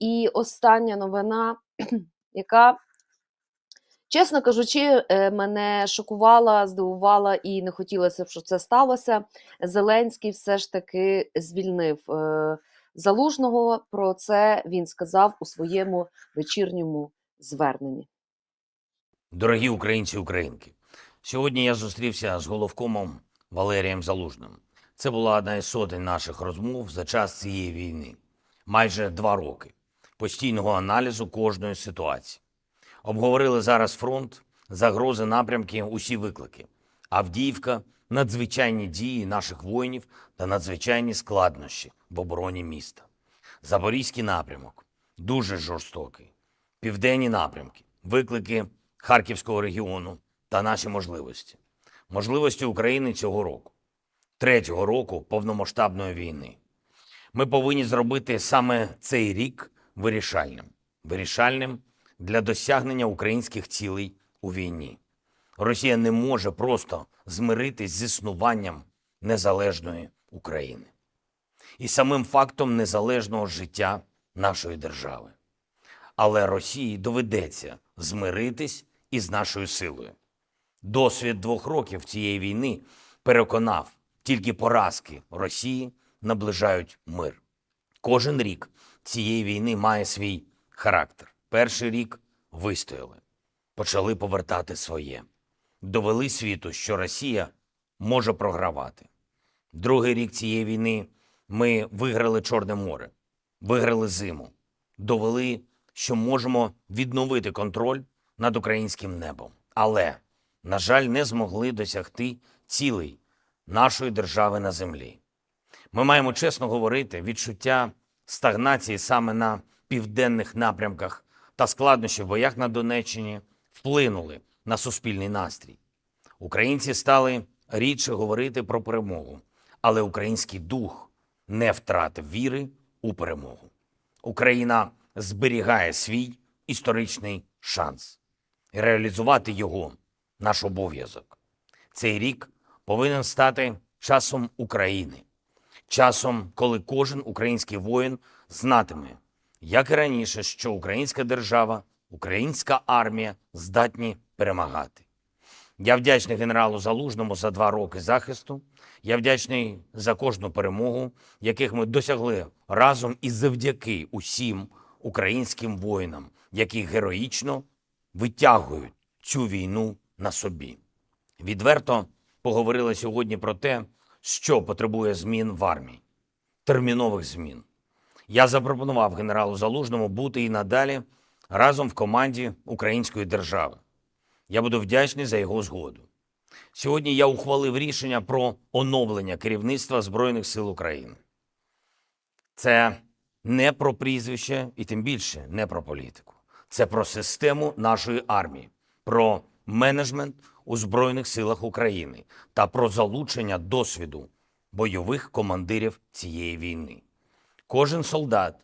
І остання новина, яка, чесно кажучи, е, мене шокувала, здивувала і не хотілося щоб це сталося. Зеленський все ж таки звільнив е, залужного. Про це він сказав у своєму вечірньому зверненні. Дорогі українці українки, сьогодні я зустрівся з головкомом Валерієм Залужним. Це була одна із сотень наших розмов за час цієї війни. Майже два роки постійного аналізу кожної ситуації. Обговорили зараз фронт, загрози, напрямки, усі виклики. Авдіївка, надзвичайні дії наших воїнів та надзвичайні складнощі в обороні міста. Запорізький напрямок дуже жорстокий. Південні напрямки, виклики Харківського регіону та наші можливості. Можливості України цього року, третього року повномасштабної війни. Ми повинні зробити саме цей рік вирішальним. Вирішальним для досягнення українських цілей у війні. Росія не може просто змиритись з існуванням незалежної України і самим фактом незалежного життя нашої держави. Але Росії доведеться змиритись із нашою силою. Досвід двох років цієї війни переконав, тільки поразки Росії наближають мир. Кожен рік цієї війни має свій характер. Перший рік вистояли, почали повертати своє, довели світу, що Росія може програвати. Другий рік цієї війни ми виграли Чорне море, виграли зиму, довели, що можемо відновити контроль над українським небом. Але, на жаль, не змогли досягти цілей нашої держави на землі. Ми маємо чесно говорити, відчуття стагнації саме на південних напрямках та складнощі в боях на Донеччині вплинули на суспільний настрій. Українці стали рідше говорити про перемогу, але український дух не втратив віри у перемогу. Україна зберігає свій історичний шанс. І реалізувати його наш обов'язок. Цей рік повинен стати часом України, часом, коли кожен український воїн знатиме, як і раніше, що українська держава, українська армія здатні перемагати. Я вдячний генералу Залужному за два роки захисту. Я вдячний за кожну перемогу, яких ми досягли разом і завдяки усім українським воїнам, які героїчно витягують цю війну на собі. Відверто поговорили сьогодні про те, що потребує змін в армії, термінових змін. Я запропонував генералу Залужному бути і надалі разом в команді української держави. Я буду вдячний за його згоду. Сьогодні я ухвалив рішення про оновлення керівництва Збройних сил України. Це не про прізвище і тим більше не про політику. Це про систему нашої армії, про менеджмент у Збройних силах України та про залучення досвіду бойових командирів цієї війни. Кожен солдат,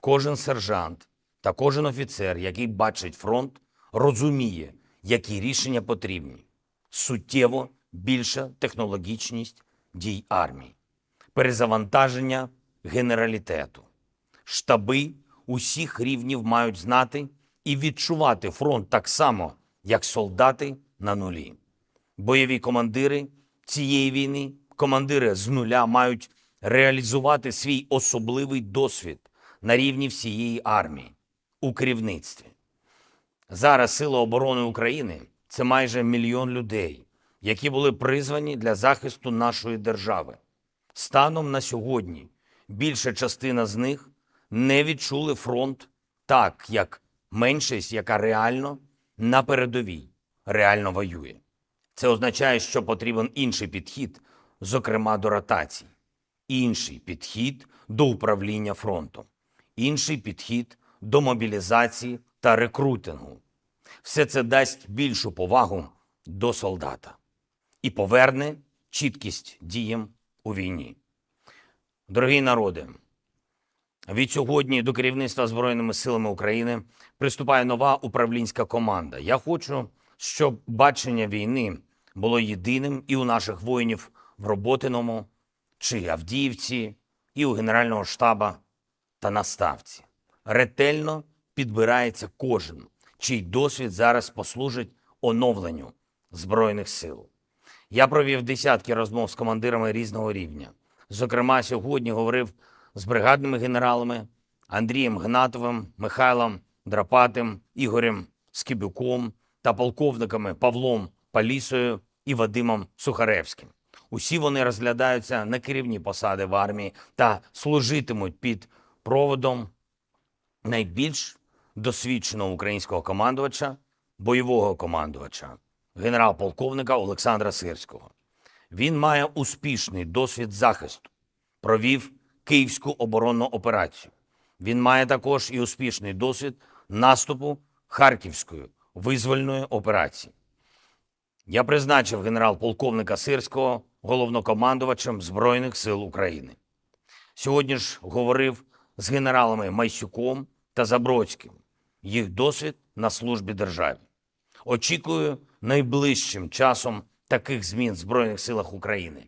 кожен сержант та кожен офіцер, який бачить фронт, розуміє, які рішення потрібні. Суттєво більша технологічність дій армії, перезавантаження генералітету. Штаби усіх рівнів мають знати і відчувати фронт так само, як солдати на нулі. Бойові командири цієї війни, командири з нуля мають реалізувати свій особливий досвід на рівні всієї армії у керівництві. Зараз Сили оборони України це майже мільйон людей, які були призвані для захисту нашої держави. Станом на сьогодні більша частина з них не відчули фронт так, як меншість, яка реально на передовій, реально воює. Це означає, що потрібен інший підхід, зокрема до ротацій, інший підхід до управління фронтом, інший підхід до мобілізації та рекрутингу. Все це дасть більшу повагу до солдата і поверне чіткість діям у війні. Дорогі народи, від сьогодні до керівництва Збройними силами України приступає нова управлінська команда. Я хочу, щоб бачення війни було єдиним і у наших воїнів в Роботиному чи Авдіївці, і у Генерального штаба та на Ставці. ретельно підбирається кожен, чий досвід зараз послужить оновленню Збройних сил. Я провів десятки розмов з командирами різного рівня. Зокрема, сьогодні говорив з бригадними генералами Андрієм Гнатовим, Михайлом Драпатим, Ігорем Скибюком та полковниками Павлом Палісою і Вадимом Сухаревським. Усі вони розглядаються на керівні посади в армії та служитимуть під проводом найбільш досвідченого українського командувача, бойового командувача, генерал-полковника Олександра Сирського. Він має успішний досвід захисту, провів Київську оборонну операцію. Він має також і успішний досвід наступу Харківської визвольної операції. Я призначив генерал-полковника Сирського головнокомандувачем Збройних сил України. Сьогодні ж говорив з генералами Майсюком та Забродським. Їх досвід на службі державі. Очікую найближчим часом таких змін в Збройних силах України.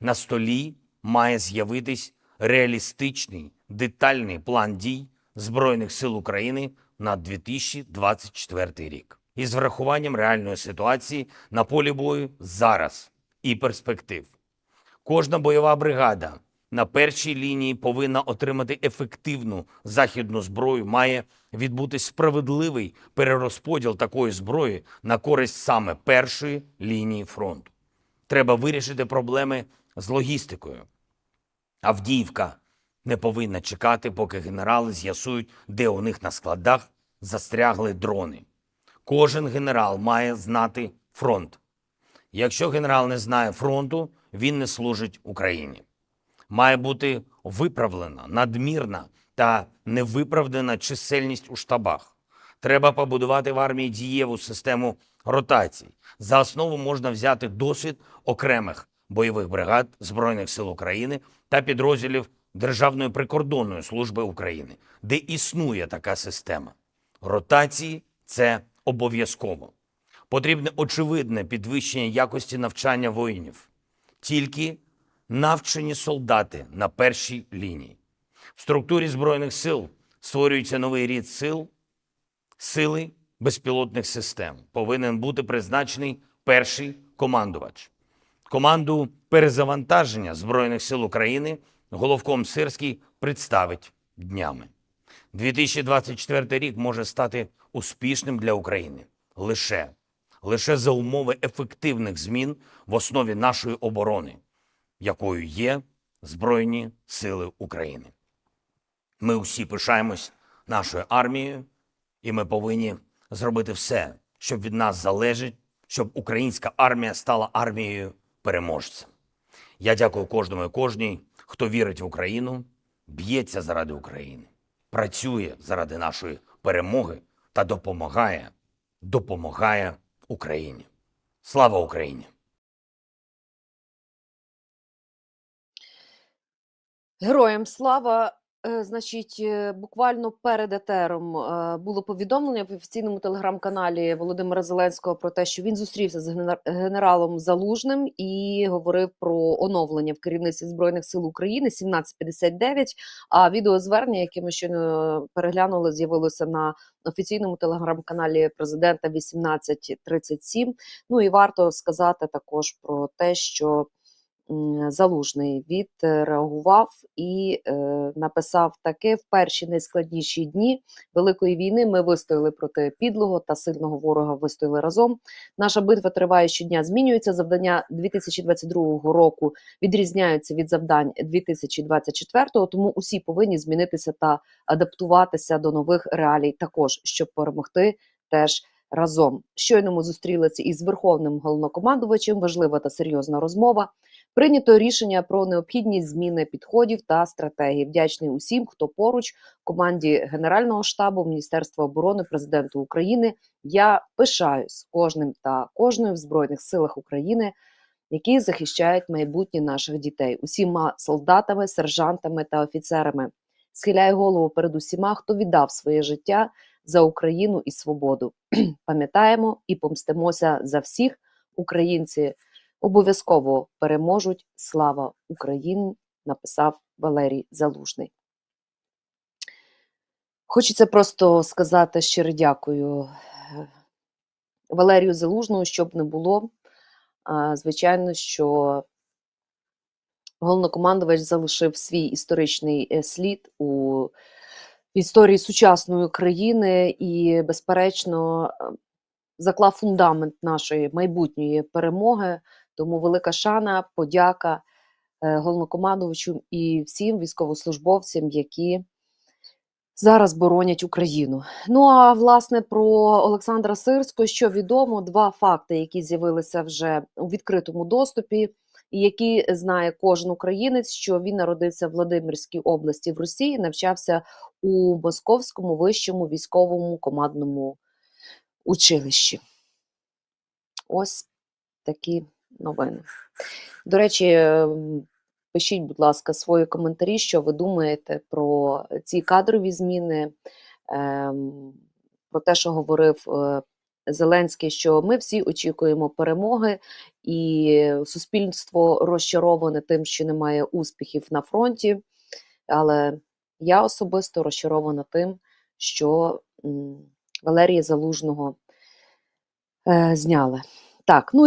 На столі має з'явитись реалістичний детальний план дій Збройних сил України на 2024 рік із врахуванням реальної ситуації на полі бою зараз і перспектив. Кожна бойова бригада на першій лінії повинна отримати ефективну західну зброю, має відбутись справедливий перерозподіл такої зброї на користь саме першої лінії фронту. Треба вирішити проблеми з логістикою. Авдіївка не повинна чекати, поки генерали з'ясують, де у них на складах застрягли дрони. Кожен генерал має знати фронт. Якщо генерал не знає фронту, він не служить Україні. Має бути виправлена надмірна та невиправдана чисельність у штабах. Треба побудувати в армії дієву систему ротацій. За основу можна взяти досвід окремих бойових бригад Збройних сил України та підрозділів Державної прикордонної служби України, де існує така система. Ротації це обов'язково. Потрібне очевидне підвищення якості навчання воїнів. Тільки навчені солдати на першій лінії. В структурі Збройних сил створюється новий рід сил, сили безпілотних систем. Повинен бути призначений перший командувач. Команду перезавантаження Збройних сил України головком Сирський представить днями. 2024 рік може стати успішним для України лише, лише за умови ефективних змін в основі нашої оборони, якою є Збройні Сили України. Ми усі пишаємось нашою армією, і ми повинні зробити все, що від нас залежить, щоб українська армія стала армією переможцем. Я дякую кожному і кожній, хто вірить в Україну, б'ється заради України, працює заради нашої перемоги та допомагає, допомагає Україні. Слава Україні! Героям слава. Е, Значить, е, буквально перед етером е, було повідомлення в офіційному телеграм-каналі Володимира Зеленського про те, що він зустрівся з генер- генералом Залужним і говорив про оновлення в керівництві збройних сил України 1759. А відеозвернення, яке ми щойно переглянули, з'явилося на офіційному телеграм-каналі президента 1837. Ну і варто сказати також про те, що Залужний відреагував і е, написав таке: в перші найскладніші дні Великої війни ми вистояли проти підлого та сильного ворога. Вистояли разом. Наша битва триває щодня, змінюється. Завдання 2022 року відрізняються від завдань 2024, тому усі повинні змінитися та адаптуватися до нових реалій, також щоб перемогти теж. Разом щойно ми зустрілися із верховним головнокомандувачем. Важлива та серйозна розмова. Прийнято рішення про необхідність зміни підходів та стратегій. Вдячний усім, хто поруч команді Генерального штабу Міністерства оборони президенту України. Я пишаюсь кожним та кожною в збройних силах України, які захищають майбутнє наших дітей, усіма солдатами, сержантами та офіцерами. Схиляю голову перед усіма, хто віддав своє життя за Україну і свободу. Пам'ятаємо і помстимося за всіх українці обов'язково переможуть. Слава Україні! написав Валерій Залужний. Хочеться просто сказати щиро дякую е, Валерію Залужному, щоб не було. Звичайно, що головнокомандувач залишив свій історичний е, слід у історії сучасної України і, безперечно, е, заклав фундамент нашої майбутньої перемоги. Тому велика шана, подяка е, головнокомандувачу і всім військовослужбовцям, які зараз боронять Україну. Ну а власне про Олександра Сирського, що відомо, два факти, які з'явилися вже у відкритому доступі, і які знає кожен українець, що він народився в Владимирській області в Росії, навчався у Московському вищому військовому командному училищі. Ось такі новини. До речі, пишіть, будь ласка, свої коментарі, що ви думаєте про ці кадрові зміни, ем, про те, що говорив е, Зеленський, що ми всі очікуємо перемоги, і суспільство розчароване тим, що немає успіхів на фронті. Але я особисто розчарована тим, що Валерія Залужного е, зняли. Так, ну і